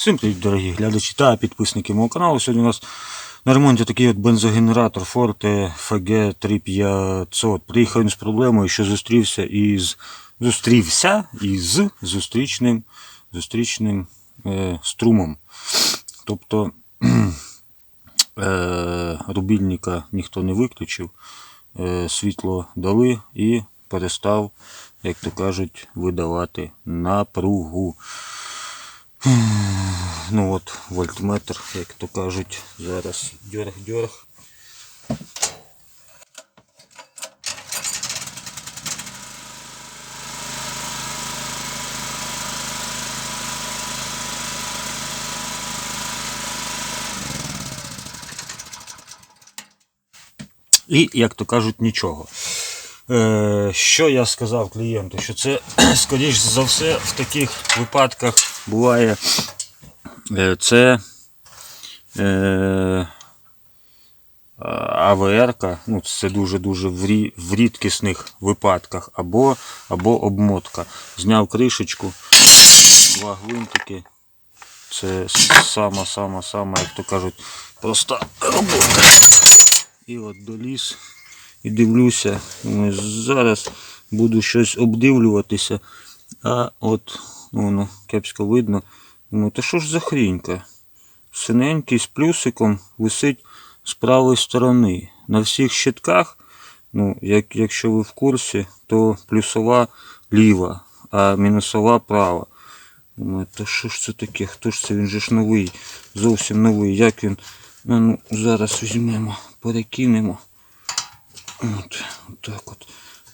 Всім привіт, дорогі глядачі та підписники мого каналу. Сьогодні у нас на ремонті такий от бензогенератор Forte FG 3500. Приїхав він з проблемою, що зустрівся із зустрівся із зустрічним, зустрічним е, струмом. Тобто е, рубільника ніхто не виключив, е, світло дали і перестав, як то кажуть, видавати напругу. Ну от, вольтметр, як то кажуть, зараз дьорг-дьорг. І, як то кажуть, нічого. Е, що я сказав клієнту? Що це, скоріш за все, в таких випадках буває е, це е, АВР, ну це дуже-дуже в, рі, в рідкісних випадках, або, або обмотка. Зняв кришечку, два гвинтики. Це сама-сама-сама, як то кажуть, проста робота. І от доліз і дивлюся, думаю, зараз буду щось обдивлюватися, а от воно кепсько видно. Думаю, то що ж за хрінька? Синенький з плюсиком висить з правої сторони. На всіх щитках, ну, як, якщо ви в курсі, то плюсова ліва, а мінусова права. Думаю, то що ж це таке? Хто ж це? Він же ж новий, зовсім новий. Як він? Ну, ну зараз візьмемо, перекинемо. От, от так от.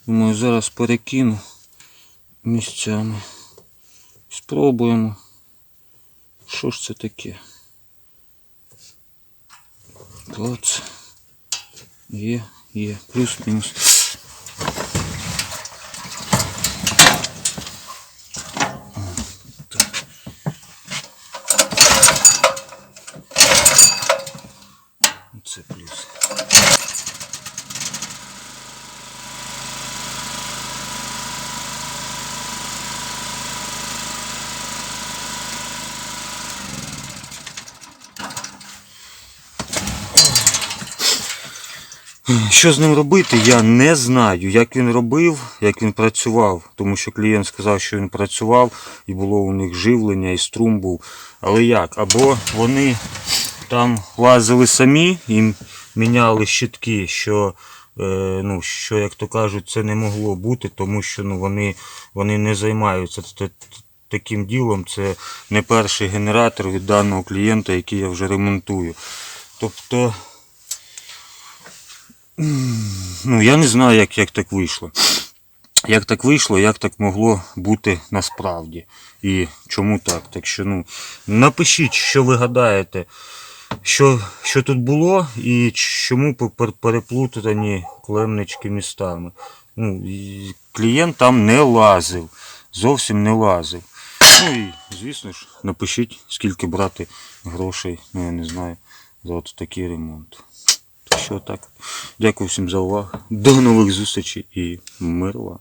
Думаю, зараз перекину місцями. Спробуємо. Що ж це таке? Клац. Є, є. Плюс-мінус. Це плюс. Що з ним робити, я не знаю. Як він робив, як він працював, тому що клієнт сказав, що він працював і було у них живлення, і струм був. Але як? Або вони там лазили самі і міняли щитки, що, е, ну, що, як то кажуть, це не могло бути, тому що ну, вони, вони не займаються таким ділом. Це не перший генератор від даного клієнта, який я вже ремонтую. Тобто. Ну, я не знаю, як, як так вийшло. Як так вийшло, як так могло бути насправді. І чому так? Так що, ну, напишіть, що ви гадаєте, що, що тут було і чому переплутані клемнички містами. Ну, клієнт там не лазив, зовсім не лазив. Ну і, звісно ж, напишіть, скільки брати грошей, ну я не знаю, за от такий ремонт. Що так. Дякую всім за увагу. До нових зустрічей і мир вам.